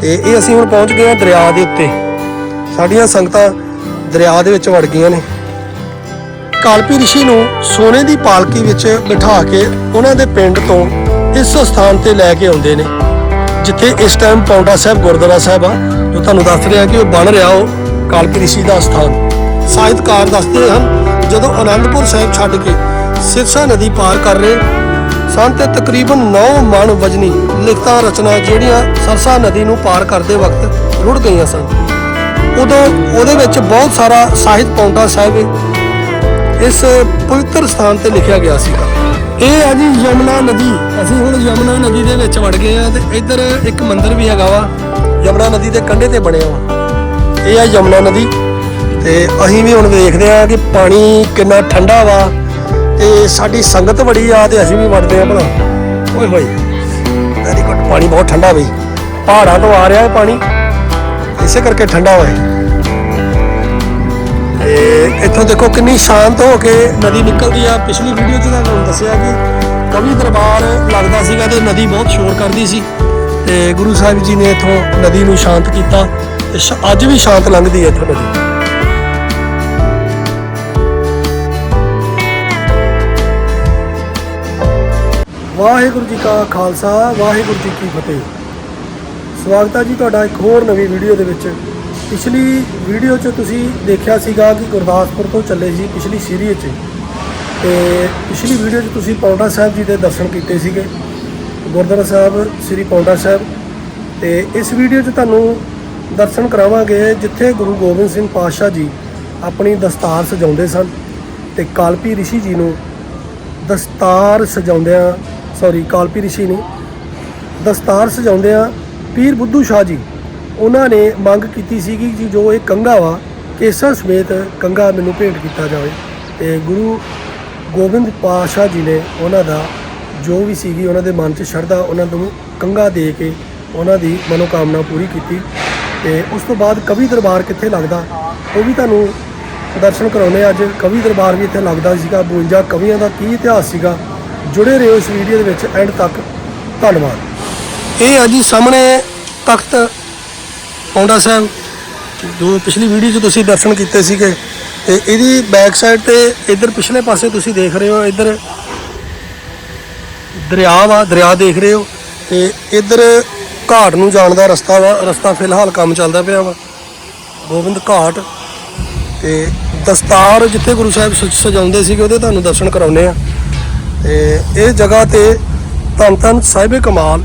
ਤੇ ਇਹ ਅਸੀਂ ਹੁਣ ਪਹੁੰਚ ਗਏ ਹਾਂ ਦਰਿਆ ਦੇ ਉੱਤੇ। ਸਾਡੀਆਂ ਸੰਗਤਾਂ ਦਰਿਆ ਦੇ ਵਿੱਚ ਵੜ ਗਈਆਂ ਨੇ। ਕਾਲਪੀ ਰਿਸ਼ੀ ਨੂੰ ਸੋਨੇ ਦੀ ਪਾਲਕੀ ਵਿੱਚ ਬਿਠਾ ਕੇ ਉਹਨਾਂ ਦੇ ਪਿੰਡ ਤੋਂ ਇਸ ਸਥਾਨ ਤੇ ਲੈ ਕੇ ਆਉਂਦੇ ਨੇ। ਜਿੱਥੇ ਇਸ ਟਾਈਮ ਪੌਂਡਾ ਸਾਹਿਬ ਗੁਰਦੁਆਰਾ ਸਾਹਿਬ ਆ। ਜੋ ਤੁਹਾਨੂੰ ਦੱਸ ਰਿਹਾ ਕਿ ਉਹ ਬਣ ਰਿਹਾ ਉਹ ਕਾਲਪੀ ਰਿਸ਼ੀ ਦਾ ਸਥਾਨ। ਸਾਹਿਤਕਾਰ ਦੱਸਦੇ ਹਨ, ਜਦੋਂ ਅਨੰਦਪੁਰ ਸਾਹਿਬ ਛੱਡ ਕੇ ਸਿਰਸਾ ਨਦੀ ਪਾਰ ਕਰ ਰਹੇ ਸਨ ਤੇ ਤਕਰੀਬਨ 9 ਮਣ ਵਜਨੀ ਲਿਖਤਾਂ ਰਚਨਾ ਜਿਹੜੀਆਂ ਸਰਸਾ ਨਦੀ ਨੂੰ ਪਾਰ ਕਰਦੇ ਵਕਤ ਰੁੜ ਗਈਆਂ ਸਨ। ਉਦੋਂ ਉਹਦੇ ਵਿੱਚ ਬਹੁਤ ਸਾਰਾ ਸਾਹਿਤ ਪੌਂਡਾ ਸਾਹਿਬ ਇਸ ਪਵਿੱਤਰ ਸਥਾਨ ਤੇ ਲਿਖਿਆ ਗਿਆ ਸੀਗਾ। ਇਹ ਆ ਜੀ ਯਮਨਾ ਨਦੀ। ਅਸੀਂ ਹੁਣ ਯਮਨਾ ਨਦੀ ਦੇ ਵਿੱਚ ਵੜ ਗਏ ਆ ਤੇ ਇੱਧਰ ਇੱਕ ਮੰਦਿਰ ਵੀ ਹੈਗਾ ਵਾ। ਯਮਨਾ ਨਦੀ ਦੇ ਕੰਢੇ ਤੇ ਬਣਿਆ ਵਾ। ਇਹ ਆ ਯਮਨਾ ਨਦੀ ਤੇ ਅਸੀਂ ਵੀ ਹੁਣ ਵੇਖਦੇ ਆ ਕਿ ਪਾਣੀ ਕਿੰਨਾ ਠੰਡਾ ਵਾ। ਤੇ ਸਾਡੀ ਸੰਗਤ ਬੜੀ ਆ ਤੇ ਅਸੀਂ ਵੀ ਵੜਦੇ ਆ ਭਲਾ। ਓਏ ਹੋਏ, ਵੈਰੀ ਗੁੱਡ, ਪਾਣੀ ਬਹੁਤ ਠੰਡਾ ਬਈ। ਪਹਾੜਾਂ ਤੋਂ ਆ ਰਿਹਾ ਹੈ ਪਾਣੀ। ਇਸੇ ਕਰਕੇ ਠੰਡਾ ਹੋਇਆ ਤੇ ਇੱਥੋਂ ਦੇਖੋ ਕਿੰਨੀ ਸ਼ਾਂਤ ਹੋ ਕੇ ਨਦੀ ਨਿਕਲਦੀ ਆ। ਪਿਛਲੀ ਵੀਡੀਓ 'ਚ ਤੁਹਾਨੂੰ ਦੱਸਿਆ ਕਿ ਕਵੀ ਦਰਬਾਰ ਲੱਗਦਾ ਸੀਗਾ ਤੇ ਨਦੀ ਬਹੁਤ ਸ਼ੋਰ ਕਰਦੀ ਸੀ। ਤੇ ਗੁਰੂ ਸਾਹਿਬ ਜੀ ਨੇ ਇੱਥੋਂ ਨਦੀ ਨੂੰ ਸ਼ਾਂਤ ਕੀਤਾ। ਤੇ ਸ਼- ਅੱਜ ਵੀ ਸ਼ਾਂਤ ਲੰਘਦੀ ਹੈ ਇੱਥੋਂ ਨਦੀ। ਵਾਹਿਗੁਰੂ ਜੀ ਕਾ ਖਾਲਸਾ, ਵਾਹਿਗੁਰੂ ਜੀ ਕੀ ਫਤਿਹ। ਸਵਾਗਤ ਹੈ ਜੀ ਤੁਹਾਡਾ ਇੱਕ ਹੋਰ ਨਵੀਂ ਵੀਡੀਓ ਦੇ ਵਿੱਚ। ਪਿਛਲੀ ਵੀਡੀਓ 'ਚ ਤੁਸੀਂ ਦੇਖਿਆ ਸੀਗਾ ਕਿ ਗੁਰਦਾਸਪੁਰ ਤੋਂ ਚੱਲੇ ਸੀ ਪਿਛਲੀ ਸੀਰੀਜ਼ 'ਚ। ਤੇ ਪਿਛਲੀ ਵੀਡੀਓ 'ਚ ਤੁਸੀਂ ਪੌਂਡਾ ਸਾਹਿਬ ਜੀ ਦੇ ਦਰਸ਼ਨ ਕੀਤੇ ਸੀਗੇ। ਗੁਰਦੁਆਰਾ ਸਾਹਿਬ, ਸ੍ਰੀ ਪੌਂਡਾ ਸਾਹਿਬ। ਤੇ ਇਸ ਵੀਡੀਓ 'ਚ ਤੁਹਾਨੂੰ ਦਰਸ਼ਨ ਕਰਾਵਾਂਗੇ ਜਿੱਥੇ ਗੁਰੂ ਗੋਬਿੰਦ ਸਿੰਘ ਪਾਤਸ਼ਾਹ ਜੀ ਆਪਣੀ ਦਸਤਾਰ ਸਜਾਉਂਦੇ ਸਨ ਤੇ ਕਾਲਪੀ ਰਿਸ਼ੀ ਜੀ ਨੂੰ ਦਸਤਾਰ ਸਜਾਉਂਦਿਆਂ ਸੌਰੀ, ਕਾਲਪੀ ਰਿਸ਼ੀ ਨਹੀਂ ਦਸਤਾਰ ਸਜਾਉਂਦਿਆਂ ਪੀਰ ਬੁੱਧੂ ਸ਼ਾਹ ਜੀ, ਉਹਨਾਂ ਨੇ ਮੰਗ ਕੀਤੀ ਸੀਗੀ ਕਿ ਜੋ ਇਹ ਕੰਗਾ ਵਾ ਕੇਸਾਂ ਸਮੇਤ ਕੰਗਾ ਮੈਨੂੰ ਭੇਂਟ ਕੀਤਾ ਜਾਵੇ। ਤੇ ਗੁਰੂ ਗੋਬਿੰਦ ਪਾਤਸ਼ਾਹ ਜੀ ਨੇ ਉਹਨਾਂ ਦਾ ਜੋ ਵੀ ਸੀਗੀ, ਉਹਨਾਂ ਦੇ ਮਨ 'ਚ ਸ਼ਰਧਾ, ਉਹਨਾਂ ਨੂੰ ਕੰਗਾ ਦੇ ਕੇ ਉਹਨਾਂ ਦੀ ਮਨੋਕਾਮਨਾ ਪੂਰੀ ਕੀਤੀ। ਤੇ ਉਸ ਤੋਂ ਬਾਅਦ ਕਵੀ ਦਰਬਾਰ ਕਿੱਥੇ ਲੱਗਦਾ, ਉਹ ਵੀ ਤੁਹਾਨੂੰ ਦਰਸ਼ਨ ਕਰਾਉਨੇ ਆ ਅੱਜ। ਕਵੀ ਦਰਬਾਰ ਵੀ ਇੱਥੇ ਲੱਗਦਾ ਸੀਗਾ 52 ਕਵੀਆਂ ਦਾ ਕੀ ਇਤਿਹਾਸ ਸੀਗਾ ਜੁੜੇ ਰਹੋ ਇਸ ਵੀਡੀਓ ਦੇ ਵਿੱਚ ਐਂਡ ਤੱਕ ਧੰਨਵਾਦ। ਇਹ ਆ ਜੀ ਸਾਹਮਣੇ ਤਖਤ ਪੌਂਡਾ ਸਾਹਿਬ। ਜੋ ਪਿਛਲੀ ਵੀਡੀਓ 'ਚ ਤੁਸੀਂ ਦਰਸ਼ਨ ਕੀਤੇ ਸੀਗੇ, ਤੇ ਇਹਦੀ ਬੈਕ ਸਾਈਡ ਤੇ ਇੱਧਰ ਪਿਛਲੇ ਪਾਸੇ ਤੁਸੀਂ ਦੇਖ ਰਹੇ ਹੋ, ਇੱਧਰ ਦਰਿਆ ਵਾ, ਦਰਿਆ ਦੇਖ ਰਹੇ ਹੋ, ਤੇ ਇੱਧਰ ਘਾਟ ਨੂੰ ਜਾਣ ਦਾ ਰਸਤਾ ਵਾ, ਰਸਤਾ ਫਿਲਹਾਲ ਕੰਮ ਚੱਲਦਾ ਪਿਆ ਵਾ। ਗੋਬਿੰਦ ਘਾਟ ਤੇ ਦਸਤਾਰ ਜਿੱਥੇ ਗੁਰੂ ਸਾਹਿਬ ਸਜ- ਸਜਾਉਂਦੇ ਸੀਗੇ, ਉਹਦੇ ਤੁਹਾਨੂੰ ਦਰਸ਼ਨ ਕਰਾਉਨੇ ਆ। ਤੇ ਇਹ ਜਗ੍ਹਾ ਤੇ ਧੰਨ ਧੰਨ ਸਾਹਿਬੇ ਕਮਾਲ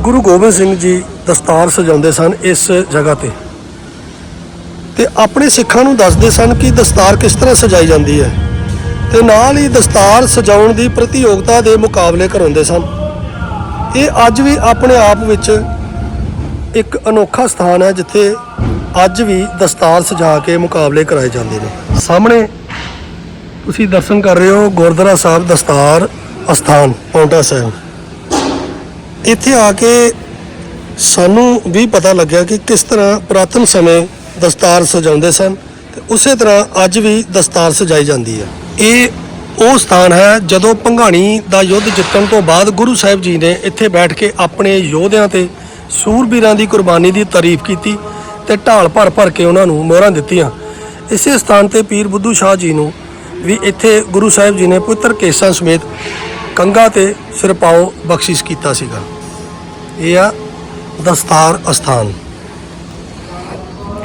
ਗੁਰੂ ਗੋਬਿੰਦ ਸਿੰਘ ਜੀ ਦਸਤਾਰ ਸਜਾਉਂਦੇ ਸਨ ਇਸ ਜਗ੍ਹਾ ਤੇ। ਤੇ ਆਪਣੇ ਸਿੱਖਾਂ ਨੂੰ ਦੱਸਦੇ ਸਨ ਕਿ ਦਸਤਾਰ ਕਿਸ ਤਰ੍ਹਾਂ ਸਜਾਈ ਜਾਂਦੀ ਹੈ। ਤੇ ਨਾਲ ਹੀ ਦਸਤਾਰ ਸਜਾਉਣ ਦੀ ਪ੍ਰਤੀਯੋਗਤਾ ਦੇ ਮੁਕਾਬਲੇ ਕਰਾਉਂਦੇ ਸਨ। ਇਹ ਅੱਜ ਵੀ ਆਪਣੇ ਆਪ ਵਿੱਚ ਇੱਕ ਅਨੋਖਾ ਸਥਾਨ ਹੈ, ਜਿੱਥੇ ਅੱਜ ਵੀ ਦਸਤਾਰ ਸਜਾ ਕੇ ਮੁਕਾਬਲੇ ਕਰਾਏ ਜਾਂਦੇ ਨੇ। ਸਾਹਮਣੇ ਤੁਸੀਂ ਦਰਸ਼ਨ ਕਰ ਰਹੇ ਹੋ ਗੁਰਦੁਆਰਾ ਸਾਹਿਬ ਦਸਤਾਰ ਅਸਥਾਨ, ਪੌਂਟਾ ਸਾਹਿਬ। ਇੱਥੇ ਆ ਕੇ ਸਾਨੂੰ ਵੀ ਪਤਾ ਲੱਗਿਆ ਕਿ ਕਿਸ ਤਰ੍ਹਾਂ ਪੁਰਾਤਨ ਸਮੇਂ ਦਸਤਾਰ ਸਜਾਉਂਦੇ ਸਨ ਤੇ ਉਸੇ ਤਰ੍ਹਾਂ ਅੱਜ ਵੀ ਦਸਤਾਰ ਸਜਾਈ ਜਾਂਦੀ ਹੈ। ਇਹ ਉਹ ਸਥਾਨ ਹੈ ਜਦੋਂ ਭੰਗਾਣੀ ਦਾ ਯੁੱਧ ਜਿੱਤਣ ਤੋਂ ਬਾਅਦ ਗੁਰੂ ਸਾਹਿਬ ਜੀ ਨੇ ਇੱਥੇ ਬੈਠ ਕੇ ਆਪਣੇ ਯੋਧਿਆਂ ਤੇ ਸੂਰਬੀਰਾਂ ਦੀ ਕੁਰਬਾਨੀ ਦੀ ਤਾਰੀਫ ਕੀਤੀ ਤੇ ਢਾਲ ਭਰ ਭਰ ਕੇ ਉਹਨਾਂ ਨੂੰ ਮੋਹਰਾਂ ਦਿੱਤੀਆਂ। ਇਸੇ ਸਥਾਨ ਤੇ ਪੀਰ ਬੁੱਧੂ ਸ਼ਾਹ ਜੀ ਨੂੰ ਵੀ ਇੱਥੇ ਗੁਰੂ ਸਾਹਿਬ ਜੀ ਨੇ ਪੁੱਤਰ ਕੇਸਾਂ ਸਮੇਤ ਕੰਗਾ ਤੇ ਸਿਰਪਾਓ ਬਖਸ਼ਿਸ਼ ਕੀਤਾ ਸੀਗਾ। ਇਹ ਆ ਦਸਤਾਰ ਅਸਥਾਨ।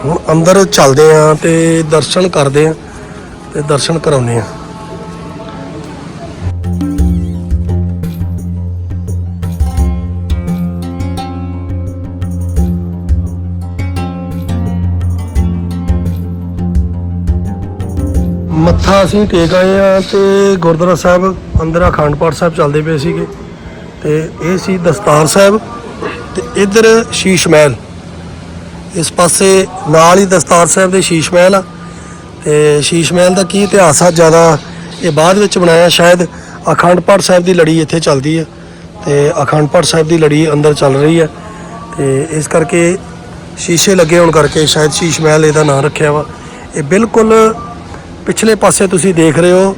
ਹੁਣ ਅੰਦਰ ਚੱਲਦੇ ਆ ਤੇ ਦਰਸ਼ਨ ਕਰਦੇ ਆ ਤੇ ਦਰਸ਼ਨ ਕਰਾਉਨੇ ਆ। ਮੱਥਾ ਅਸੀਂ ਟੇਕ ਆਏ ਆ ਤੇ ਗੁਰਦੁਆਰਾ ਸਾਹਿਬ ਅੰਦਰ ਅਖੰਡ ਪਾਠ ਸਾਹਿਬ ਚੱਲਦੇ ਪਏ ਸੀਗੇ ਤੇ ਇਹ ਸੀ ਦਸਤਾਰ ਸਾਹਿਬ ਤੇ ਇੱਧਰ ਸ਼ੀਸ਼ ਮਹਿਲ। ਇਸ ਪਾਸੇ ਨਾਲ ਹੀ ਦਸਤਾਰ ਸਾਹਿਬ ਦੇ ਸ਼ੀਸ਼ ਮਹਿਲ ਆ ਤੇ ਸ਼ੀਸ਼ ਮਹਿਲ ਦਾ ਕੀ ਇਤਿਹਾਸ ਆ? ਜ਼ਿਆਦਾ ਇਹ ਬਾਅਦ ਵਿੱਚ ਬਣਾਇਆ, ਸ਼ਾਇਦ ਅਖੰਡ ਪਾਠ ਸਾਹਿਬ ਦੀ ਲੜੀ ਇੱਥੇ ਚੱਲਦੀ ਹੈ ਤੇ ਅਖੰਡ ਪਾਠ ਸਾਹਿਬ ਦੀ ਲੜੀ ਅੰਦਰ ਚੱਲ ਰਹੀ ਹੈ ਤੇ ਇਸ ਕਰਕੇ ਸ਼ੀਸ਼ੇ ਲੱਗੇ ਹੋਣ ਕਰਕੇ ਸ਼ਾਇਦ ਸ਼ੀਸ਼ ਮਹਿਲ ਇਹਦਾ ਨਾਮ ਰੱਖਿਆ ਵਾ। ਇਹ ਬਿਲਕੁਲ ਪਿਛਲੇ ਪਾਸੇ ਤੁਸੀਂ ਦੇਖ ਰਹੇ ਹੋ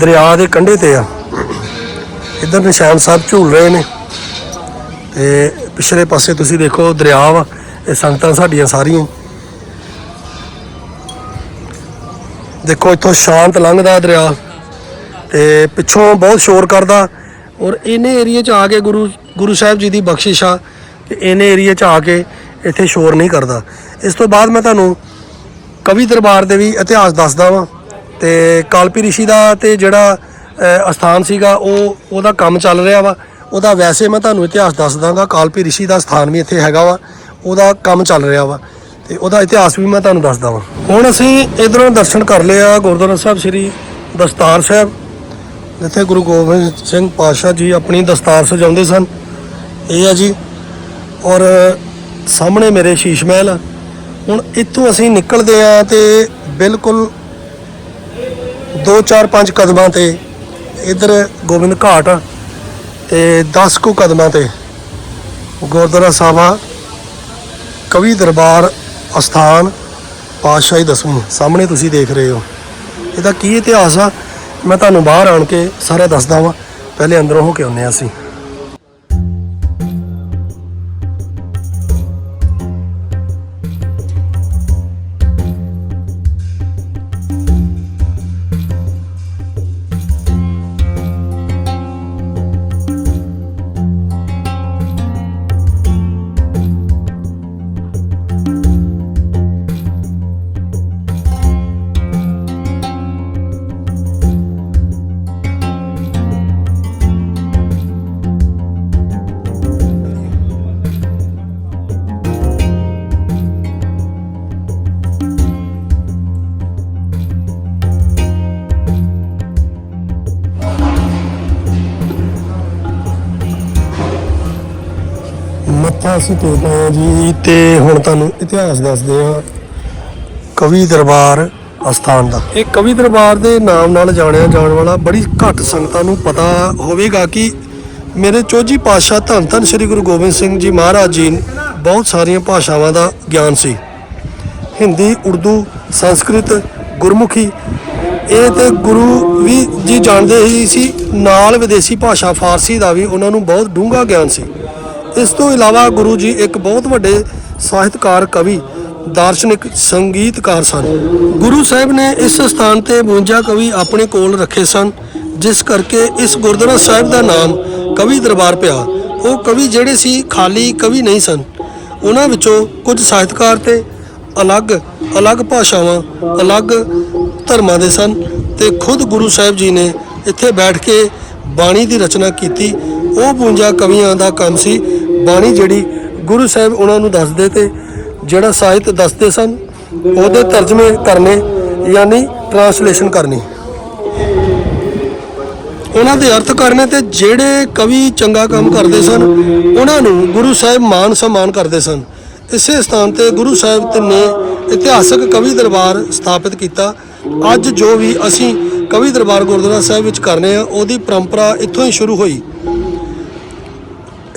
ਦਰਿਆ ਦੇ ਕੰਢੇ ਤੇ ਆ। ਇੱਧਰ ਨਿਸ਼ਾਨ ਸਾਹਿਬ ਝੂਲ ਰਹੇ ਨੇ। ਤੇ ਪਿਛਲੇ ਪਾਸੇ ਤੁਸੀਂ ਦੇਖੋ ਦਰਿਆ ਵਾ, ਇਹ ਸੰਗਤਾਂ ਸਾਡੀਆਂ ਸਾਰੀਆਂ। ਦੇਖੋ, ਇੱਥੋਂ ਸ਼ਾਂਤ ਲੰਘਦਾ ਦਰਿਆ ਤੇ ਪਿੱਛੋਂ ਬਹੁਤ ਸ਼ੋਰ ਕਰਦਾ। ਔਰ ਇਹਨੇ ਏਰੀਏ 'ਚ ਆ ਕੇ ਗੁਰੂ ਗੁਰੂ ਸਾਹਿਬ ਜੀ ਦੀ ਬਖਸ਼ਿਸ਼ ਆ ਕਿ ਇਹਨੇ ਏਰੀਏ 'ਚ ਆ ਕੇ ਇੱਥੇ ਸ਼ੋਰ ਨਹੀਂ ਕਰਦਾ। ਇਸ ਤੋਂ ਬਾਅਦ ਮੈਂ ਤੁਹਾਨੂੰ ਕਵੀ ਦਰਬਾਰ ਦੇ ਵੀ ਇਤਿਹਾਸ ਦੱਸਦਾ ਵਾਂ ਤੇ ਕਾਲਪੀ ਰਿਸ਼ੀ ਦਾ ਤੇ ਜਿਹੜਾ ਅਸਥਾਨ ਸੀਗਾ, ਉਹ, ਉਹਦਾ ਕੰਮ ਚੱਲ ਰਿਹਾ ਵਾ। ਉਹਦਾ ਵੈਸੇ ਮੈਂ ਤੁਹਾਨੂੰ ਇਤਿਹਾਸ ਦੱਸ ਦਾਂਗਾ, ਕਾਲਪੀ ਰਿਸ਼ੀ ਦਾ ਸਥਾਨ ਵੀ ਇੱਥੇ ਹੈਗਾ ਵਾ, ਉਹਦਾ ਕੰਮ ਚੱਲ ਰਿਹਾ ਵਾ ਤੇ ਉਹਦਾ ਇਤਿਹਾਸ ਵੀ ਮੈਂ ਤੁਹਾਨੂੰ ਦੱਸਦਾ ਵਾਂ। ਹੁਣ ਅਸੀਂ ਇਧਰੋਂ ਦਰਸ਼ਨ ਕਰ ਲਿਆ ਗੁਰਦੁਆਰਾ ਸਾਹਿਬ, ਸ੍ਰੀ ਦਸਤਾਰ ਸਾਹਿਬ, ਜਿੱਥੇ ਗੁਰੂ ਗੋਬਿੰਦ ਸਿੰਘ ਪਾਤਸ਼ਾਹ ਜੀ ਆਪਣੀ ਦਸਤਾਰ ਸਜਾਉਂਦੇ ਸਨ। ਇਹ ਆ ਜੀ, ਔਰ ਸਾਹਮਣੇ ਮੇਰੇ ਸ਼ੀਸ਼ ਮਹਿਲ ਆ। ਹੁਣ ਇੱਥੋਂ ਅਸੀਂ ਨਿਕਲਦੇ ਆ ਤੇ ਬਿਲਕੁਲ 2 4 5 ਕਦਮਾਂ ਤੇ ਇਧਰ ਗੋਬਿੰਦ ਘਾਟ ਆ ਤੇ 10 ਕੁ ਕਦਮਾਂ ਤੇ ਗੁਰਦੁਆਰਾ ਸਾਹਿਬ, ਕਵੀ ਦਰਬਾਰ, ਅਸਥਾਨ, ਪਾਤਸ਼ਾਹੀ ਦਸਵੀਂ ਸਾਹਮਣੇ ਤੁਸੀਂ ਦੇਖ ਰਹੇ ਹੋ। ਇਹਦਾ ਕੀ ਇਤਿਹਾਸ ਆ? ਮੈਂ ਤੁਹਾਨੂੰ ਬਾਹਰ ਆਣ ਕੇ ਸਾਰਾ ਦੱਸਦਾ ਵਾਂ। ਪਹਿਲੇ ਅੰਦਰੋਂ ਹੋ ਕੇ ਆਉਂਦੇ ਹਾਂ ਅਸੀਂ। ਅਸੀਂ ਟੇਕ ਆਏ ਹਾਂ ਜੀ ਤੇ ਹੁਣ ਤੁਹਾਨੂੰ ਇਤਿਹਾਸ ਦੱਸਦੇ ਹਾਂ। ਕਵੀ ਦਰਬਾਰ ਅਸਥਾਨ ਦਾ। ਇਹ ਕਵੀ ਦਰਬਾਰ ਦੇ ਨਾਮ ਨਾਲ ਜਾਣਿਆ ਜਾਣ ਵਾਲਾ ਬੜੀ ਘੱਟ ਸੰਗਤਾਂ ਨੂੰ ਪਤਾ ਹੋਵੇਗਾ ਕਿ ਮੇਰੇ ਚੋਜੀ ਪਾਤਸ਼ਾਹ ਧੰਨ ਧੰਨ ਸ੍ਰੀ ਗੁਰੂ ਗੋਬਿੰਦ ਸਿੰਘ ਜੀ ਮਹਾਰਾਜ ਜੀ ਬਹੁਤ ਸਾਰੀਆਂ ਭਾਸ਼ਾਵਾਂ ਦਾ ਗਿਆਨ ਸੀ। ਹਿੰਦੀ, ਉਰਦੂ, ਸੰਸਕ੍ਰਿਤ, ਗੁਰਮੁਖੀ, ਇਹ ਤੇ ਗੁਰੂ ਵੀ ਜੀ ਜਾਣਦੇ ਹੀ ਸੀ। ਨਾਲ ਵਿਦੇਸ਼ੀ ਭਾਸ਼ਾ ਫਾਰਸੀ ਦਾ ਵੀ ਉਹਨਾਂ ਨੂੰ ਬਹੁਤ ਡੂੰਘਾ ਗਿਆਨ ਸੀ। ਇਸ ਤੋਂ ਇਲਾਵਾ ਗੁਰੂ ਜੀ ਇੱਕ ਬਹੁਤ ਵੱਡੇ ਸਾਹਿਤਕਾਰ, ਕਵੀ, ਦਾਰਸ਼ਨਿਕ, ਸੰਗੀਤਕਾਰ ਸਨ। ਗੁਰੂ ਸਾਹਿਬ ਨੇ ਇਸ ਸਥਾਨ ਤੇ 52 ਕਵੀ ਆਪਣੇ ਕੋਲ ਰੱਖੇ ਸਨ, ਜਿਸ ਕਰਕੇ ਇਸ ਗੁਰਦੁਆਰਾ ਸਾਹਿਬ ਦਾ ਨਾਮ ਕਵੀ ਦਰਬਾਰ ਪਿਆ। ਉਹ ਕਵੀ ਜਿਹੜੇ ਸੀ, ਖਾਲੀ ਕਵੀ ਨਹੀਂ ਸਨ। ਉਹਨਾਂ ਵਿੱਚੋਂ ਕੁਝ ਸਾਹਿਤਕਾਰ ਤੇ ਅਲੱਗ ਅਲੱਗ ਭਾਸ਼ਾਵਾਂ, ਅਲੱਗ ਧਰਮਾਂ ਦੇ ਸਨ ਤੇ ਖੁਦ ਗੁਰੂ ਸਾਹਿਬ ਜੀ ਨੇ ਇੱਥੇ ਬੈਠ ਕੇ ਬਾਣੀ ਦੀ ਰਚਨਾ ਕੀਤੀ। ਉਹ 52 ਕਵੀਆਂ ਦਾ ਕੰਮ ਸੀ। ਬਾਣੀ ਜਿਹੜੀ ਗੁਰੂ ਸਾਹਿਬ ਉਹਨਾਂ ਨੂੰ ਦੱਸਦੇ ਤੇ ਜਿਹੜਾ ਸਾਹਿਤ ਦੱਸਦੇ ਸਨ, ਉਹਦੇ ਤਰਜਮੇ ਕਰਨੇ ਯਾਨੀ ਟਰਾਂਸਲੇਸ਼ਨ ਕਰਨੀ। ਉਹਨਾਂ ਦੇ ਅਰਥ ਕਰਨੇ ਤੇ ਜਿਹੜੇ ਕਵੀ ਚੰਗਾ ਕੰਮ ਕਰਦੇ ਸਨ, ਉਹਨਾਂ ਨੂੰ ਗੁਰੂ ਸਾਹਿਬ ਮਾਨ ਸਨਮਾਨ ਕਰਦੇ ਸਨ। ਇਸੇ ਸਥਾਨ ਤੇ ਗੁਰੂ ਸਾਹਿਬ ਨੇ ਇਤਿਹਾਸਕ ਕਵੀ ਦਰਬਾਰ ਸਥਾਪਿਤ ਕੀਤਾ। ਅੱਜ ਜੋ ਵੀ ਅਸੀਂ ਕਵੀ ਦਰਬਾਰ ਗੁਰਦੁਆਰਾ ਸਾਹਿਬ ਵਿੱਚ ਕਰਨੇ ਆ ਉਹਦੀ ਪਰੰਪਰਾ ਇੱਥੋਂ ਹੀ ਸ਼ੁਰੂ ਹੋਈ।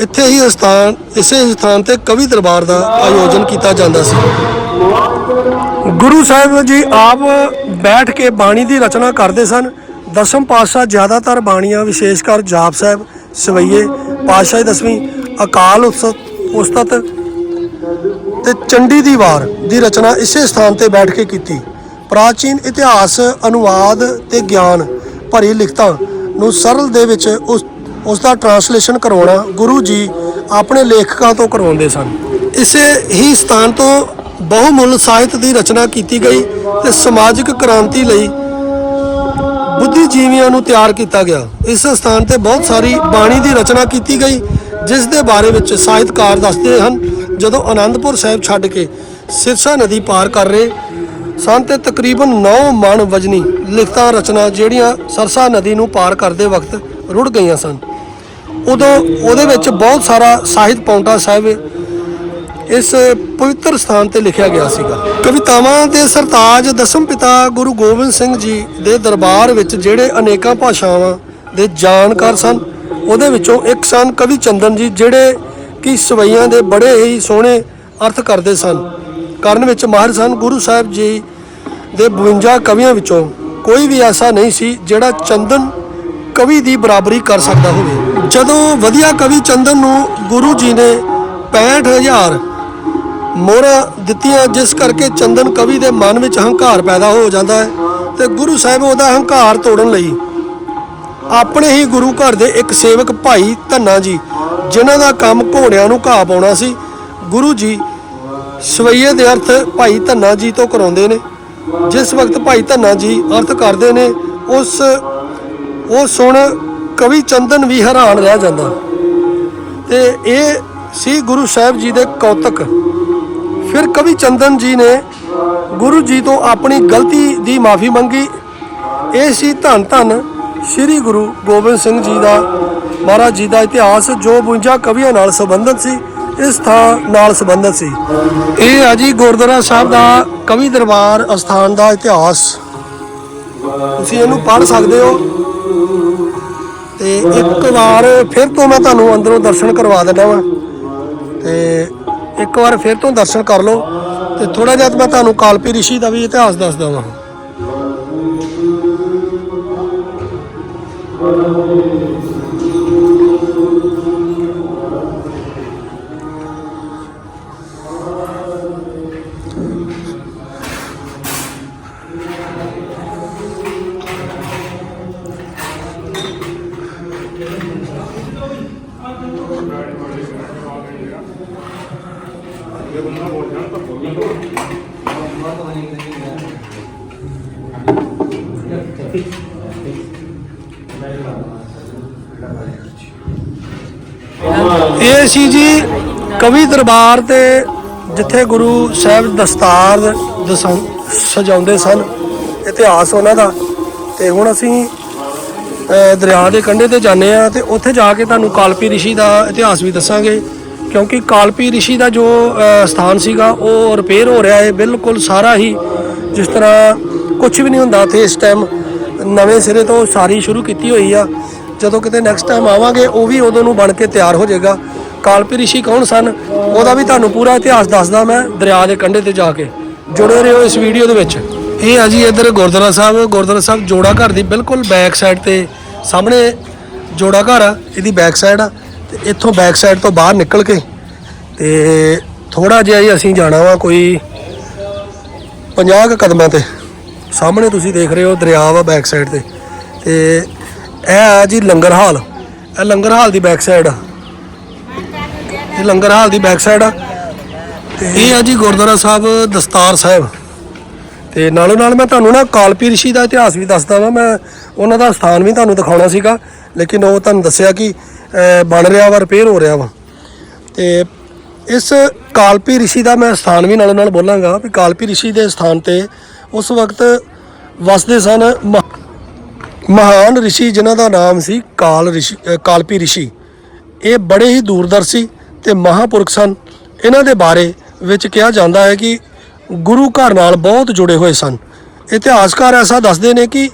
ਇੱਥੇ ਹੀ ਸਥਾਨ ਇਸੇ ਸਥਾਨ ਤੇ ਕਵੀ ਦਰਬਾਰ ਦਾ ਆਯੋਜਨ ਕੀਤਾ ਜਾਂਦਾ ਸੀ। ਗੁਰੂ ਸਾਹਿਬ ਜੀ ਆਪ ਬੈਠ ਕੇ ਬਾਣੀ ਦੀ ਰਚਨਾ ਕਰਦੇ ਸਨ। ਦਸਮ ਪਾਤਸ਼ਾਹ ਜ਼ਿਆਦਾਤਰ ਬਾਣੀਆਂ, ਵਿਸ਼ੇਸ਼ ਕਰ ਜਾਪ ਸਾਹਿਬ, ਸਵਈਏ, ਪਾਤਸ਼ਾਹੀ ਦਸਵੀਂ, ਅਕਾਲ ਉਸਤ ਉਸਤਤ ਤੇ ਚੰਡੀ ਦੀ ਵਾਰ ਦੀ ਰਚਨਾ ਇਸੇ ਸਥਾਨ ਤੇ ਬੈਠ ਕੇ ਕੀਤੀ। ਪ੍ਰਾਚੀਨ ਇਤਿਹਾਸ, ਅਨੁਵਾਦ ਤੇ ਗਿਆਨ ਭਰੀ ਲਿਖਤਾਂ ਨੂੰ ਸਰਲ ਦੇ ਵਿੱਚ ਉਸ ਉਸ ਦਾ ਟਰਾਂਸਲੇਸ਼ਨ ਕਰਵਾਉਣਾ ਗੁਰੂ ਜੀ ਆਪਣੇ ਲੇਖਕਾਂ ਤੋਂ ਕਰਵਾਉਂਦੇ ਸਨ। ਇਸੇ ਹੀ ਸਥਾਨ ਤੋਂ ਬਹੁਮੁੱਲ ਸਾਹਿਤ ਦੀ ਰਚਨਾ ਕੀਤੀ ਗਈ ਤੇ ਸਮਾਜਿਕ ਕ੍ਰਾਂਤੀ ਲਈ ਬੁੱਧੀਜੀਵੀਆਂ ਨੂੰ ਤਿਆਰ ਕੀਤਾ ਗਿਆ। ਇਸ ਸਥਾਨ ਤੇ ਬਹੁਤ ਸਾਰੀ ਬਾਣੀ ਦੀ ਰਚਨਾ ਕੀਤੀ ਗਈ, ਜਿਸ ਦੇ ਬਾਰੇ ਵਿੱਚ ਸਾਹਿਤਕਾਰ ਦੱਸਦੇ ਹਨ, ਜਦੋਂ ਆਨੰਦਪੁਰ ਸਾਹਿਬ ਛੱਡ ਕੇ ਸਿਰਸਾ ਨਦੀ ਪਾਰ ਕਰ ਰਹੇ, ਸਨ ਤੇ ਤਕਰੀਬਨ 9 ਮਣ ਵਜਨੀ ਲਿਖਤਾਂ ਰਚਨਾ ਜਿਹੜੀਆਂ ਸਰਸਾ ਨਦੀ ਨੂੰ ਪਾਰ ਕਰਦੇ ਵਕਤ ਰੁੜ ਗਈਆਂ ਸਨ। ਉਦੋਂ ਉਹਦੇ ਵਿੱਚ ਬਹੁਤ ਸਾਰਾ ਸਾਹਿਤ ਪੌਂਟਾ ਸਾਹਿਬ ਇਸ ਪਵਿੱਤਰ ਸਥਾਨ ਤੇ ਲਿਖਿਆ ਗਿਆ ਸੀਗਾ। ਕਵਿਤਾਵਾਂ ਦੇ ਸਰਤਾਜ ਦਸਮ ਪਿਤਾ ਗੁਰੂ ਗੋਬਿੰਦ ਸਿੰਘ ਜੀ ਦੇ ਦਰਬਾਰ ਵਿੱਚ ਜਿਹੜੇ ਅਨੇਕਾਂ ਭਾਸ਼ਾਵਾਂ ਦੇ ਜਾਣਕਾਰ ਸਨ, ਉਹਦੇ ਵਿੱਚੋਂ ਇੱਕ ਸਨ ਕਵੀ ਚੰਦਨ ਜੀ, ਜਿਹੜੇ ਕਿ ਸਵਈਆਂ ਦੇ ਬੜੇ ਹੀ ਸੋਹਣੇ ਅਰਥ ਕਰਦੇ ਸਨ। ਕਰਨ ਵਿੱਚ ਮਾਹਿਰ ਸਨ ਗੁਰੂ ਸਾਹਿਬ ਜੀ ਦੇ 52 ਕਵੀਆਂ ਵਿੱਚੋਂ ਕੋਈ ਵੀ ਐਸਾ ਨਹੀਂ ਸੀ ਜਿਹੜਾ ਚੰਦਨ ਕਵੀ ਦੀ ਬਰਾਬਰੀ ਕਰ ਸਕਦਾ ਹੋਵੇ। ਜਦੋਂ ਵਧੀਆ ਕਵੀ ਚੰਦਨ ਨੂੰ ਗੁਰੂ ਜੀ ਨੇ 65000 ਮੋਹਰਾਂ ਦਿੱਤੀਆਂ, ਜਿਸ ਕਰਕੇ ਚੰਦਨ ਕਵੀ ਦੇ ਮਨ ਵਿੱਚ ਹੰਕਾਰ ਪੈਦਾ ਹੋ ਜਾਂਦਾ ਹੈ ਤੇ ਗੁਰੂ ਸਾਹਿਬ ਉਹਦਾ ਹੰਕਾਰ ਤੋੜਨ ਲਈ ਆਪਣੇ ਹੀ ਗੁਰੂ ਘਰ ਦੇ ਇੱਕ ਸੇਵਕ ਭਾਈ ਧੰਨਾ ਜੀ, ਜਿਨ੍ਹਾਂ ਦਾ ਕੰਮ ਘੋੜਿਆਂ ਨੂੰ ਘਾਹ ਪਾਉਣਾ ਸੀ, ਗੁਰੂ ਜੀ ਸਵਈਏ ਦੇ ਅਰਥ ਭਾਈ ਧੰਨਾ ਜੀ ਤੋਂ ਕਰਾਉਂਦੇ ਨੇ। ਜਿਸ ਵਕਤ ਭਾਈ ਧੰਨਾ ਜੀ ਅਰਥ ਕਰਦੇ ਨੇ, ਉਸ ਉਹ ਸੁਣ ਕਵੀ ਚੰਦਨ ਵੀ ਹੈਰਾਨ ਰਹਿ ਜਾਂਦਾ। ਤੇ ਇਹ ਸੀ ਗੁਰੂ ਸਾਹਿਬ ਜੀ ਦੇ ਕੌਤਕ। ਫਿਰ ਕਵੀ ਚੰਦਨ ਜੀ ਨੇ ਗੁਰੂ ਜੀ ਤੋਂ ਆਪਣੀ ਗਲਤੀ ਦੀ ਮਾਫੀ ਮੰਗੀ। ਇਹ ਸੀ ਧੰਨ ਧੰਨ ਸ੍ਰੀ ਗੁਰੂ ਗੋਬਿੰਦ ਸਿੰਘ ਜੀ ਦਾ ਮਹਾਰਾਜ ਜੀ ਦਾ ਇਤਿਹਾਸ, ਜੋ 52 ਕਵੀਆਂ ਨਾਲ ਸੰਬੰਧਿਤ ਸੀ, ਇਸ ਥਾਂ ਨਾਲ ਸੰਬੰਧਿਤ ਸੀ। ਇਹ ਆ ਜੀ ਗੁਰਦੁਆਰਾ ਸਾਹਿਬ ਦਾ ਕਵੀ ਦਰਬਾਰ ਅਸਥਾਨ ਦਾ ਇਤਿਹਾਸ। ਤੁਸੀਂ ਇਹਨੂੰ ਪੜ੍ਹ ਸਕਦੇ ਹੋ। ਤੇ ਇੱਕ ਵਾਰ ਫਿਰ ਤੋਂ ਮੈਂ ਤੁਹਾਨੂੰ ਅੰਦਰੋਂ ਦਰਸ਼ਨ ਕਰਵਾ ਦਿੰਦਾ ਵਾਂ। ਤੇ ਇੱਕ ਵਾਰ ਫਿਰ ਤੋਂ ਦਰਸ਼ਨ ਕਰ ਲਓ ਤੇ ਥੋੜਾ ਜਿਹਾ ਮੈਂ ਤੁਹਾਨੂੰ ਕਾਲਪੀ ਰਿਸ਼ੀ ਦਾ ਵੀ ਇਤਿਹਾਸ ਦੱਸ ਦਵਾਂ। ਇਹ ਸੀ ਜੀ ਕਵੀ ਦਰਬਾਰ ਤੇ ਜਿੱਥੇ ਗੁਰੂ ਸਾਹਿਬ ਦਸਤਾਰ ਦਸਾਂ- ਸਜਾਉਂਦੇ ਸਨ, ਇਤਿਹਾਸ ਉਹਨਾਂ ਦਾ। ਤੇ ਹੁਣ ਅਸੀਂ ਦਰਿਆ ਦੇ ਕੰਢੇ ਤੇ ਜਾਂਦੇ ਆ ਤੇ ਉੱਥੇ ਜਾ ਕੇ ਤੁਹਾਨੂੰ ਕਾਲਪੀ ਰਿਸ਼ੀ ਦਾ ਇਤਿਹਾਸ ਵੀ ਦੱਸਾਂਗੇ। ਕਿਉਂਕਿ ਕਾਲਪੀ ਰਿਸ਼ੀ ਦਾ ਜੋ ਸਥਾਨ ਸੀਗਾ, ਉਹ ਰਿਪੇਅਰ ਹੋ ਰਿਹਾ ਹੈ ਬਿਲਕੁਲ ਸਾਰਾ ਹੀ ਜਿਸ ਤਰ੍ਹਾਂ ਕੁਝ ਵੀ ਨਹੀਂ ਹੁੰਦਾ ਉੱਥੇ ਇਸ ਟਾਈਮ ਨਵੇਂ ਸਿਰੇ ਤੋਂ ਸਾਰੀ ਸ਼ੁਰੂ ਕੀਤੀ ਹੋਈ ਆ। ਜਦੋਂ ਕਿਤੇ ਨੈਕਸਟ ਟਾਈਮ ਆਵਾਂਗੇ, ਉਹ ਵੀ ਉਦੋਂ ਨੂੰ ਬਣ ਕੇ ਤਿਆਰ ਹੋ ਜਾਏਗਾ। ਕਾਲਪੀ ਰਿਸ਼ੀ ਕੌਣ ਸਨ? ਉਹਦਾ ਵੀ ਤੁਹਾਨੂੰ ਪੂਰਾ ਇਤਿਹਾਸ ਦੱਸਦਾ ਮੈਂ, ਦਰਿਆ ਦੇ ਕੰਢੇ ਤੇ ਜਾ ਕੇ। ਜੁੜੇ ਰਹੋ ਇਸ ਵੀਡੀਓ ਦੇ ਵਿੱਚ। ਇਹ ਆ ਜੀ ਇੱਧਰ ਗੁਰਦੁਆਰਾ ਸਾਹਿਬ ਗੁਰਦੁਆਰਾ ਸਾਹਿਬ ਜੋੜਾ ਘਰ ਦੀ ਬਿਲਕੁਲ ਬੈਕ ਸਾਈਡ ਤੇ ਸਾਹਮਣੇ ਜੋੜਾ ਘਰ ਆ, ਇਹਦੀ ਬੈਕ ਸਾਈਡ ਆ, ਤੇ ਇੱਥੋਂ ਬੈਕ ਸਾਈਡ ਤੋਂ ਬਾਹਰ ਨਿਕਲ ਕੇ ਤੇ ਥੋੜਾ ਜਿਹਾ ਹੀ ਅਸੀਂ ਜਾਣਾ ਵਾ ਕੋਈ 50 ਕੁ ਕਦਮਾਂ ਤੇ। ਸਾਹਮਣੇ ਤੁਸੀਂ ਦੇਖ ਰਹੇ ਹੋ ਦਰਿਆ ਵਾ ਬੈਕ ਸਾਈਡ ਤੇ। ਤੇ ਇਹ ਆ ਜੀ ਲੰਗਰ ਹਾਲ। ਇਹ ਲੰਗਰ ਹਾਲ ਦੀ ਬੈਕ ਸਾਈਡ ਆ। ਇਹ ਲੰਗਰ ਹਾਲ ਦੀ ਬੈਕ ਸਾਈਡ ਆ। ਤੇ ਇਹ ਆ ਜੀ ਗੁਰਦੁਆਰਾ ਸਾਹਿਬ ਦਸਤਾਰ ਸਾਹਿਬ। ਤੇ ਨਾਲੋਂ ਨਾਲ ਮੈਂ ਤੁਹਾਨੂੰ ਨਾ ਕਾਲਪੀ ਰਿਸ਼ੀ ਦਾ ਇਤਿਹਾਸ ਵੀ ਦੱਸਦਾ ਵਾਂ। ਮੈਂ ਉਹਨਾਂ ਦਾ ਸਥਾਨ ਵੀ ਤੁਹਾਨੂੰ ਦਿਖਾਉਣਾ ਸੀਗਾ, ਲੇਕਿਨ ਉਹ ਤੁਹਾਨੂੰ ਦੱਸਿਆ ਕਿ ਬਣ ਰਿਹਾ ਵਾ ਰਿਪੇਅਰ ਹੋ ਰਿਹਾ ਵਾ। ਤੇ ਇਸ ਕਾਲਪੀ ਰਿਸ਼ੀ ਦਾ ਮੈਂ ਸਥਾਨ ਵੀ ਨਾਲੋਂ ਨਾਲ ਬੋਲਾਂਗਾ ਵੀ ਕਾਲਪੀ ਰਿਸ਼ੀ ਦੇ ਸਥਾਨ ਤੇ ਉਸ ਵਕਤ ਵਸਦੇ ਸਨ ਮਹਾਨ ਰਿਸ਼ੀ ਜਿਨ੍ਹਾਂ ਦਾ ਨਾਮ ਸੀ ਕਾਲ ਰਿਸ਼ੀ ਕਾਲਪੀ ਰਿਸ਼ੀ। ਇਹ ਬੜੇ ਹੀ ਦੂਰਦਰਸ਼ੀ ਤੇ ਮਹਾਪੁਰਖ ਸਨ। ਇਹਨਾਂ ਦੇ ਬਾਰੇ ਵਿੱਚ ਕਿਹਾ ਜਾਂਦਾ ਹੈ ਕਿ ਗੁਰੂ ਘਰ ਨਾਲ ਬਹੁਤ ਜੁੜੇ ਹੋਏ ਸਨ। ਇਤਿਹਾਸਕਾਰ ਐਸਾ ਦੱਸਦੇ ਨੇ ਕਿ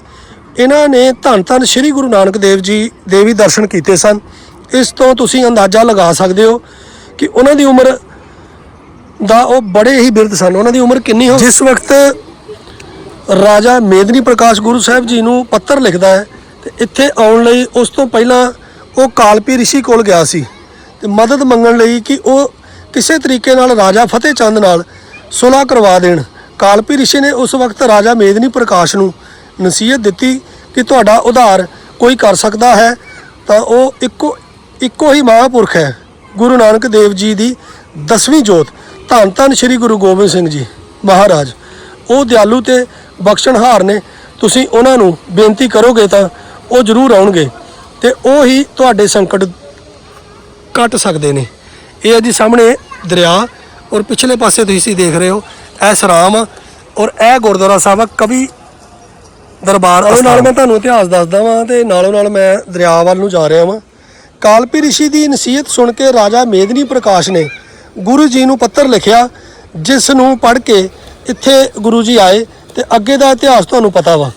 ਇਹਨਾਂ ਨੇ ਧੰਨ ਧੰਨ ਸ੍ਰੀ ਗੁਰੂ ਨਾਨਕ ਦੇਵ ਜੀ ਦੇ ਵੀ ਦਰਸ਼ਨ ਕੀਤੇ ਸਨ। ਇਸ ਤੋਂ ਤੁਸੀਂ ਅੰਦਾਜ਼ਾ ਲਗਾ ਸਕਦੇ ਹੋ ਕਿ ਉਹਨਾਂ ਦੀ ਉਮਰ ਦਾ ਉਹ ਬੜੇ ਹੀ ਬਿਰਧ ਸਨ। ਉਹਨਾਂ ਦੀ ਉਮਰ ਕਿੰਨੀ ਹੋ ਜਿਸ ਵਕਤ ਰਾਜਾ ਮੇਦਨੀ ਪ੍ਰਕਾਸ਼ ਗੁਰੂ ਸਾਹਿਬ ਜੀ ਨੂੰ ਪੱਤਰ ਲਿਖਦਾ ਹੈ ਤੇ ਇੱਥੇ ਆਉਣ ਲਈ ਉਸ ਤੋਂ ਪਹਿਲਾਂ ਉਹ ਕਾਲਪੀ ਰਿਸ਼ੀ ਕੋਲ ਗਿਆ ਸੀ। ਤੇ ਮਦਦ ਮੰਗਣ ਲਈ ਕਿ ਉਹ ਕਿਸੇ ਤਰੀਕੇ ਨਾਲ ਰਾਜਾ ਫਤਿਹ ਚੰਦ ਨਾਲ ਸੁਲ੍ਹਾ ਕਰਵਾ ਦੇਣ। ਕਾਲਪੀ ਰਿਸ਼ੀ ਨੇ ਉਸ ਵਕਤ ਰਾਜਾ ਮੇਦਨੀ ਪ੍ਰਕਾਸ਼ ਨੂੰ ਨਸੀਹਤ ਦਿੱਤੀ ਕਿ ਤੁਹਾਡਾ ਉਧਾਰ ਕੋਈ ਕਰ ਸਕਦਾ ਹੈ, ਤਾਂ ਉਹ ਇੱਕੋ ਇੱਕੋ ਹੀ ਮਹਾਂਪੁਰਖ ਹੈ। ਗੁਰੂ ਨਾਨਕ ਦੇਵ ਜੀ ਦੀ ਦਸਵੀਂ ਜੋਤ। ਧੰਨ ਧੰਨ ਸ੍ਰੀ ਗੁਰੂ ਗੋਬਿੰਦ ਸਿੰਘ ਜੀ ਮਹਾਰਾਜ। ਉਹ ਦਿਆਲੂ ਤੇ ਬਖਸ਼ਣਹਾਰ ਨੇ। ਤੁਸੀਂ ਉਹਨਾਂ ਨੂੰ ਬੇਨਤੀ ਕਰੋਗੇ ਤਾਂ ਉਹ ਜ਼ਰੂਰ ਆਉਣਗੇ ਤੇ ਉਹ ਹੀ ਤੁਹਾਡੇ ਸੰਕਟ ਕੱਟ ਸਕਦੇ ਨੇ। ਇਹ ਹੈ ਜੀ ਸਾਹਮਣੇ ਦਰਿਆ। ਔਰ ਪਿਛਲੇ ਪਾਸੇ ਤੁਸੀਂ ਦੇਖ ਰਹੇ ਹੋ, ਇਹ ਸਰਾਮ ਆ ਔਰ ਇਹ ਗੁਰਦੁਆਰਾ ਸਾਹਿਬ ਆ, ਕਵੀ ਦਰਬਾਰ ਉਹਦੇ ਨਾਲ ਮੈਂ ਤੁਹਾਨੂੰ ਇਤਿਹਾਸ ਦੱਸਦਾ ਵਾਂ ਤੇ ਨਾਲੋਂ ਨਾਲ ਮੈਂ ਦਰਿਆ ਵੱਲ ਨੂੰ ਜਾ ਰਿਹਾ ਵਾਂ। ਕਾਲਪੀ ਰਿਸ਼ੀ ਦੀ ਨਸੀਹਤ ਸੁਣ ਕੇ ਰਾਜਾ ਮੇਦਨੀ ਪ੍ਰਕਾਸ਼ ਨੇ ਗੁਰੂ ਜੀ ਨੂੰ ਪੱਤਰ ਲਿਖਿਆ, ਜਿਸ ਨੂੰ ਪੜ੍ਹ ਕੇ ਇੱਥੇ ਗੁਰੂ ਜੀ ਆਏ ਤੇ ਅੱਗੇ ਦਾ ਇਤਿਹਾਸ ਤੁਹਾਨੂੰ ਪਤਾ ਵਾ।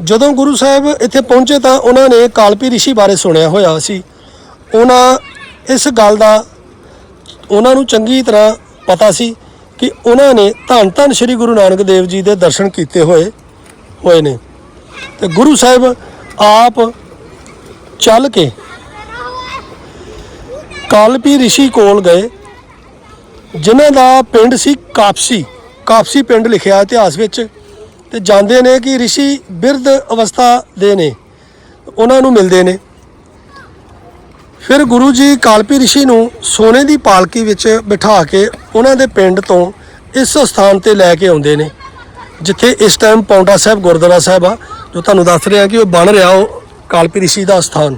ਜਦੋਂ ਗੁਰੂ ਸਾਹਿਬ ਇੱਥੇ ਪਹੁੰਚੇ ਤਾਂ ਉਹਨਾਂ ਨੇ ਕਾਲਪੀ ਰਿਸ਼ੀ ਬਾਰੇ ਸੁਣਿਆ ਹੋਇਆ ਸੀ। ਉਹਨਾਂ ਇਸ ਗੱਲ ਦਾ ਉਹਨਾਂ ਨੂੰ ਚੰਗੀ ਤਰ੍ਹਾਂ ਪਤਾ ਸੀ ਕਿ ਉਹਨਾਂ ਨੇ ਧੰਨ ਧੰਨ ਸ੍ਰੀ ਗੁਰੂ ਨਾਨਕ ਦੇਵ ਜੀ ਦੇ ਦਰਸ਼ਨ ਕੀਤੇ ਹੋਏ ਹੋਏ ਨੇ। ਤੇ ਗੁਰੂ ਸਾਹਿਬ ਆਪ ਚੱਲ ਕੇ ਕਾਲਪੀ ਰਿਸ਼ੀ ਕੋਲ ਗਏ, ਜਿਨ੍ਹਾਂ ਦਾ ਪਿੰਡ ਸੀ ਕਾਪਸੀ। ਕਾਪਸੀ ਪਿੰਡ ਲਿਖਿਆ ਇਤਿਹਾਸ ਵਿੱਚ ਤੇ ਜਾਂਦੇ ਨੇ ਕਿ ਰਿਸ਼ੀ ਬਿਰਧ ਅਵਸਥਾ ਦੇ ਨੇ, ਉਹਨਾਂ ਨੂੰ ਮਿਲਦੇ ਨੇ। ਫਿਰ ਗੁਰੂ ਜੀ ਕਾਲਪੀ ਰਿਸ਼ੀ ਨੂੰ ਸੋਨੇ ਦੀ ਪਾਲਕੀ ਵਿੱਚ ਬਿਠਾ ਕੇ ਉਹਨਾਂ ਦੇ ਪਿੰਡ ਤੋਂ ਇਸ ਸਥਾਨ ਤੇ ਲੈ ਕੇ ਆਉਂਦੇ ਨੇ, ਜਿੱਥੇ ਇਸ ਟਾਈਮ ਪੌਂਟਾ ਸਾਹਿਬ ਗੁਰਦੁਆਰਾ ਸਾਹਿਬ ਆ, ਜੋ ਤੁਹਾਨੂੰ ਦੱਸ ਰਿਹਾ ਕਿ ਉਹ ਬਣ ਰਿਹਾ ਉਹ ਕਾਲਪੀ ਰਿਸ਼ੀ ਦਾ ਸਥਾਨ।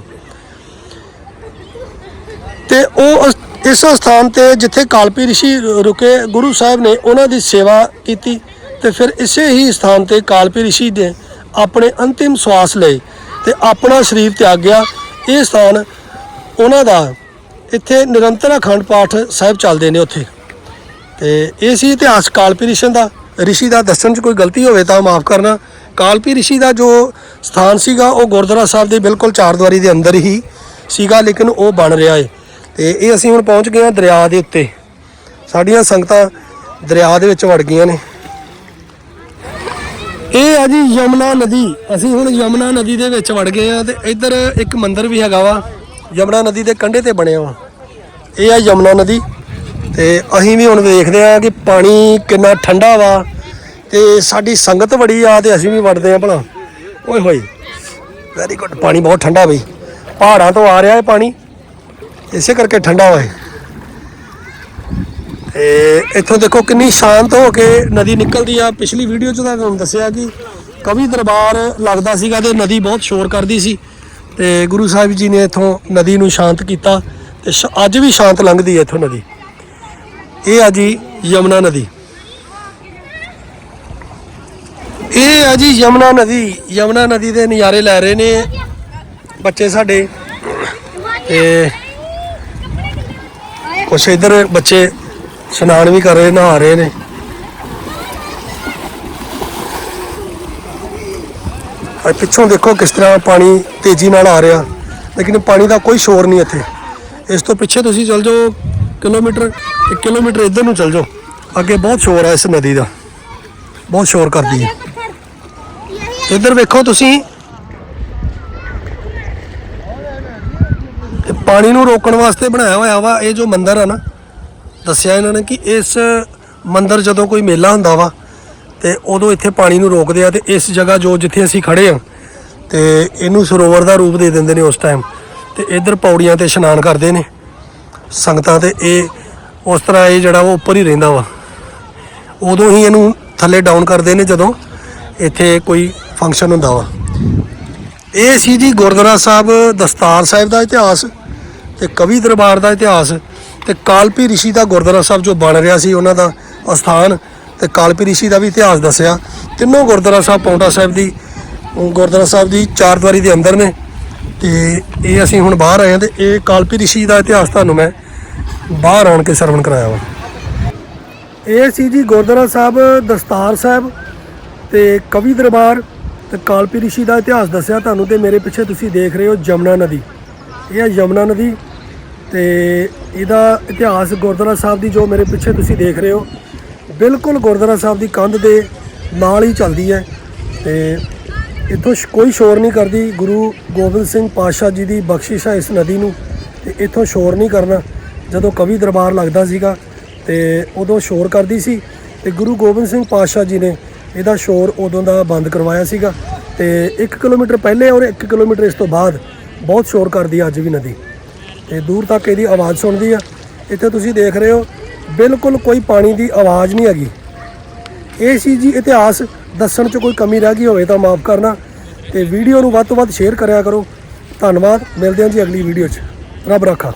ਤੇ ਉਹ ਅਸ- ਇਸ ਸਥਾਨ ਤੇ ਜਿੱਥੇ ਕਾਲਪੀ ਰਿਸ਼ੀ ਰੁਕੇ, ਗੁਰੂ ਸਾਹਿਬ ਨੇ ਉਹਨਾਂ ਦੀ ਸੇਵਾ ਕੀਤੀ ਤੇ ਫਿਰ ਇਸੇ ਹੀ ਸਥਾਨ ਤੇ ਕਾਲਪੀ ਰਿਸ਼ੀ ਨੇ ਆਪਣੇ ਅੰਤਿਮ ਸਵਾਸ ਲਏ ਤੇ ਆਪਣਾ ਸਰੀਰ ਤਿਆਗਿਆ ਇਹ ਸਥਾਨ ਉਹਨਾਂ ਦਾ ਇੱਥੇ ਨਿਰੰਤਰ ਅਖੰਡ ਪਾਠ ਸਾਹਿਬ ਚੱਲਦੇ ਨੇ ਉੱਥੇ। ਤੇ ਇਹ ਸੀ ਇਤਿਹਾਸ, ਕਾਲਪੀ ਰਿਸ਼ੀ ਦਾ। ਰਿਸ਼ੀ ਦਾ ਦੱਸਣ 'ਚ ਕੋਈ ਗਲਤੀ ਹੋਵੇ ਤਾਂ ਮਾਫ ਕਰਨਾ। ਕਾਲਪੀ ਰਿਸ਼ੀ ਦਾ ਜੋ ਸਥਾਨ ਸੀਗਾ, ਉਹ ਗੁਰਦੁਆਰਾ ਸਾਹਿਬ ਦੇ ਬਿਲਕੁਲ ਚਾਰਦੁਆਰੀ ਦੇ ਅੰਦਰ ਹੀ ਸੀਗਾ, ਲੇਕਿਨ ਉਹ ਬਣ ਰਿਹਾ ਏ। ਤੇ ਇਹ ਅਸੀਂ ਹੁਣ ਪਹੁੰਚ ਗਏ ਹਾਂ ਦਰਿਆ ਦੇ ਉੱਤੇ। ਸਾਡੀਆਂ ਸੰਗਤਾਂ ਦਰਿਆ ਦੇ ਵਿੱਚ ਵੜ ਗਈਆਂ ਨੇ। ਇਹ ਆ ਜੀ ਯਮਨਾ ਨਦੀ। ਅਸੀਂ ਹੁਣ ਯਮਨਾ ਨਦੀ ਦੇ ਵਿੱਚ ਵੜ ਗਏ ਆ ਤੇ ਇੱਧਰ ਇੱਕ ਮੰਦਿਰ ਵੀ ਹੈਗਾ ਵਾ। ਯਮਨਾ ਨਦੀ ਦੇ ਕੰਢੇ ਤੇ ਬਣਿਆ ਵਾ। ਇਹ ਆ ਯਮਨਾ ਨਦੀ ਤੇ ਅਸੀਂ ਵੀ ਹੁਣ ਵੇਖਦੇ ਆ ਕਿ ਪਾਣੀ ਕਿੰਨਾ ਠੰਡਾ ਵਾ ਤੇ ਸਾਡੀ ਸੰਗਤ ਬੜੀ ਆ ਤੇ ਅਸੀਂ ਵੀ ਵੜਦੇ ਆ ਭਲਾ। ਓਏ ਹੋਏ ਵੈਰੀ ਗੁੱਡ ਪਾਣੀ ਬਹੁਤ ਠੰਡਾ ਬਈ। ਪਹਾੜਾਂ ਤੋਂ ਆ ਰਿਹਾ ਹੈ ਪਾਣੀ। ਇਸੇ ਕਰਕੇ ਠੰਡਾ ਹੋਏ ਤੇ ਇੱਥੋਂ ਦੇਖੋ ਕਿੰਨੀ ਸ਼ਾਂਤ ਹੋ ਕੇ ਨਦੀ ਨਿਕਲਦੀ ਆ। ਪਿਛਲੀ ਵੀਡੀਓ 'ਚ ਤਾਂ ਤੁਹਾਨੂੰ ਦੱਸਿਆ ਕਿ ਕਵੀ ਦਰਬਾਰ ਲੱਗਦਾ ਸੀਗਾ ਤੇ ਨਦੀ ਬਹੁਤ ਸ਼ੋਰ ਕਰਦੀ ਸੀ। ਤੇ ਗੁਰੂ ਸਾਹਿਬ ਜੀ ਨੇ ਇੱਥੋਂ ਨਦੀ ਨੂੰ ਸ਼ਾਂਤ ਕੀਤਾ ਤੇ ਸ਼- ਅੱਜ ਵੀ ਸ਼ਾਂਤ ਲੰਘਦੀ ਹੈ ਇੱਥੋਂ ਨਦੀ। ਇਹ ਆ ਜੀ ਯਮਨਾ ਨਦੀ। ਇਹ ਆ ਜੀ ਯਮਨਾ ਨਦੀ। ਯਮਨਾ ਨਦੀ ਦੇ ਨਜ਼ਾਰੇ ਲੈ ਰਹੇ ਨੇ ਬੱਚੇ ਸਾਡੇ। ਤੇ ਕੁਛ ਇਧਰ ਬੱਚੇ ਇਸ਼ਨਾਨ ਵੀ ਕਰ ਰਹੇ, ਨਹਾ ਰਹੇ ਨੇ। ਆ ਪਿੱਛੋਂ ਦੇਖੋ ਕਿਸ ਤਰ੍ਹਾਂ ਪਾਣੀ ਤੇਜ਼ੀ ਨਾਲ ਆ ਰਿਹਾ। ਲੇਕਿਨ ਪਾਣੀ ਦਾ ਕੋਈ ਸ਼ੋਰ ਨਹੀਂ ਇੱਥੇ। ਇਸ ਤੋਂ ਪਿੱਛੇ ਤੁਸੀਂ ਚੱਲ ਜਾਓ ਕਿਲੋਮੀਟਰ 1 ਕਿਲੋਮੀਟਰ ਇੱਧਰ ਨੂੰ ਚੱਲ ਜਾਓ। ਅੱਗੇ ਬਹੁਤ ਸ਼ੋਰ ਹੈ ਇਸ ਨਦੀ ਦਾ। ਬਹੁਤ ਸ਼ੋਰ ਕਰਦੀ ਹੈ। ਇੱਧਰ ਵੇਖੋ ਤੁਸੀਂ। ਪਾਣੀ ਨੂੰ ਰੋਕਣ ਵਾਸਤੇ ਬਣਾਇਆ ਹੋਇਆ ਵਾ, ਇਹ ਜੋ ਮੰਦਿਰ ਆ ਨਾ, ਦੱਸਿਆ ਇਹਨਾਂ ਨੇ ਕਿ ਇਸ ਮੰਦਿਰ ਜਦੋਂ ਕੋਈ ਮੇਲਾ ਹੁੰਦਾ ਵਾ ਤੇ ਉਦੋਂ ਇੱਥੇ ਪਾਣੀ ਨੂੰ ਰੋਕਦੇ ਆ ਤੇ ਇਸ ਜਗ੍ਹਾ ਜੋ ਜਿੱਥੇ ਅਸੀਂ ਖੜੇ ਆ ਤੇ ਇਹਨੂੰ ਸਰੋਵਰ ਦਾ ਰੂਪ ਦੇ ਦਿੰਦੇ ਨੇ ਉਸ ਟਾਈਮ ਤੇ ਇੱਧਰ ਪੌੜੀਆਂ ਤੇ ਇਸ਼ਨਾਨ ਕਰਦੇ ਨੇ ਸੰਗਤਾਂ ਤੇ ਇਹ ਉਸ ਤਰ੍ਹਾਂ ਇਹ ਜਿਹੜਾ ਉਹ ਉੱਪਰ ਹੀ ਰਹਿੰਦਾ ਵਾ। ਉਦੋਂ ਹੀ ਇਹਨੂੰ ਥੱਲੇ ਡਾਊਨ ਕਰਦੇ ਨੇ ਜਦੋਂ ਇੱਥੇ ਕੋਈ ਫੰਕਸ਼ਨ ਹੁੰਦਾ ਵਾ। ਇਹ ਸੀ ਜੀ ਗੁਰਦੁਆਰਾ ਸਾਹਿਬ ਦਸਤਾਰ ਸਾਹਿਬ ਦਾ ਇਤਿਹਾਸ ਤੇ ਕਵੀ ਦਰਬਾਰ ਦਾ ਇਤਿਹਾਸ ਤੇ ਕਾਲਪੀ ਰਿਸ਼ੀ ਦਾ ਗੁਰਦੁਆਰਾ ਸਾਹਿਬ ਜੋ ਬਣ ਰਿਹਾ ਸੀ ਉਹਨਾਂ ਦਾ ਅਸਥਾਨ ਤੇ ਕਾਲਪੀ ਰਿਸ਼ੀ ਦਾ ਵੀ ਇਤਿਹਾਸ ਦੱਸਿਆ। ਤਿੰਨੋਂ ਗੁਰਦੁਆਰਾ ਸਾਹਿਬ, ਪੌਂਟਾ ਸਾਹਿਬ ਦੀ ਗੁਰਦੁਆਰਾ ਸਾਹਿਬ ਦੀ ਚਾਰ ਦੀਵਾਰੀ ਦੇ ਅੰਦਰ ਨੇ। ਤੇ ਇਹ ਅਸੀਂ ਹੁਣ ਬਾਹਰ ਆਏ ਹਾਂ ਤੇ ਇਹ ਕਾਲਪੀ ਰਿਸ਼ੀ ਦਾ ਇਤਿਹਾਸ ਤੁਹਾਨੂੰ ਮੈਂ ਬਾਹਰ ਆਣ ਕੇ ਸਰਵਣ ਕਰਾਇਆ ਵਾ। ਇਹ ਸੀ ਜੀ ਗੁਰਦੁਆਰਾ ਸਾਹਿਬ, ਦਸਤਾਰ ਸਾਹਿਬ ਤੇ ਕਵੀ ਦਰਬਾਰ ਤੇ ਕਾਲਪੀ ਰਿਸ਼ੀ ਦਾ ਇਤਿਹਾਸ ਦੱਸਿਆ ਤੁਹਾਨੂੰ ਤੇ ਮੇਰੇ ਪਿੱਛੇ ਤੁਸੀਂ ਦੇਖ ਰਹੇ ਹੋ ਜਮਨਾ ਨਦੀ। ਇਹ ਹੈ ਯਮਨਾ ਨਦੀ ਤੇ ਇਹਦਾ ਇਤਿਹਾਸ ਗੁਰਦੁਆਰਾ ਸਾਹਿਬ ਦੀ ਜੋ ਮੇਰੇ ਪਿੱਛੇ ਤੁਸੀਂ ਦੇਖ ਰਹੇ ਹੋ। ਬਿਲਕੁਲ ਗੁਰਦੁਆਰਾ ਸਾਹਿਬ ਦੀ ਕੰਧ ਦੇ ਨਾਲ ਹੀ ਚੱਲਦੀ ਹੈ ਤੇ ਇੱਥੋਂ ਸ਼- ਕੋਈ ਸ਼ੋਰ ਨਹੀਂ ਕਰਦੀ। ਗੁਰੂ ਗੋਬਿੰਦ ਸਿੰਘ ਪਾਤਸ਼ਾਹ ਜੀ ਦੀ ਬਖਸ਼ਿਸ਼ ਹੈ ਇਸ ਨਦੀ ਨੂੰ ਤੇ ਇੱਥੋਂ ਸ਼ੋਰ ਨਹੀਂ ਕਰਨਾ। ਜਦੋਂ ਕਵੀ ਦਰਬਾਰ ਲੱਗਦਾ ਸੀਗਾ ਤੇ ਉਦੋਂ ਸ਼ੋਰ ਕਰਦੀ ਸੀ ਤੇ ਗੁਰੂ ਗੋਬਿੰਦ ਸਿੰਘ ਪਾਤਸ਼ਾਹ ਜੀ ਨੇ ਇਹਦਾ ਸ਼ੋਰ ਉਦੋਂ ਦਾ ਬੰਦ ਕਰਵਾਇਆ ਸੀਗਾ ਤੇ 1 ਕਿਲੋਮੀਟਰ ਪਹਿਲੇ ਔਰ 1 ਕਿਲੋਮੀਟਰ ਇਸ ਤੋਂ ਬਾਅਦ ਬਹੁਤ ਸ਼ੋਰ ਕਰਦੀ ਹੈ ਅੱਜ ਵੀ ਨਦੀ। ਤੇ ਦੂਰ ਤੱਕ ਇਹਦੀ ਆਵਾਜ਼ ਸੁਣਦੀ ਆ। ਇੱਥੇ ਤੁਸੀਂ ਦੇਖ ਰਹੇ ਹੋ ਬਿਲਕੁਲ ਕੋਈ ਪਾਣੀ ਦੀ ਆਵਾਜ਼ ਨਹੀਂ ਹੈਗੀ। ਇਹ ਸੀ ਜੀ ਇਤਿਹਾਸ, ਦੱਸਣ 'ਚ ਕੋਈ ਕਮੀ ਰਹਿ ਗਈ ਹੋਵੇ ਤਾਂ ਮਾਫ ਕਰਨਾ। ਤੇ ਵੀਡੀਓ ਨੂੰ ਵੱਧ ਤੋਂ ਵੱਧ ਸ਼ੇਅਰ ਕਰਿਆ ਕਰੋ। ਧੰਨਵਾਦ, ਮਿਲਦੇ ਹਾਂ ਜੀ ਅਗਲੀ ਵੀਡੀਓ 'ਚ। ਰੱਬ ਰੱਖਾ।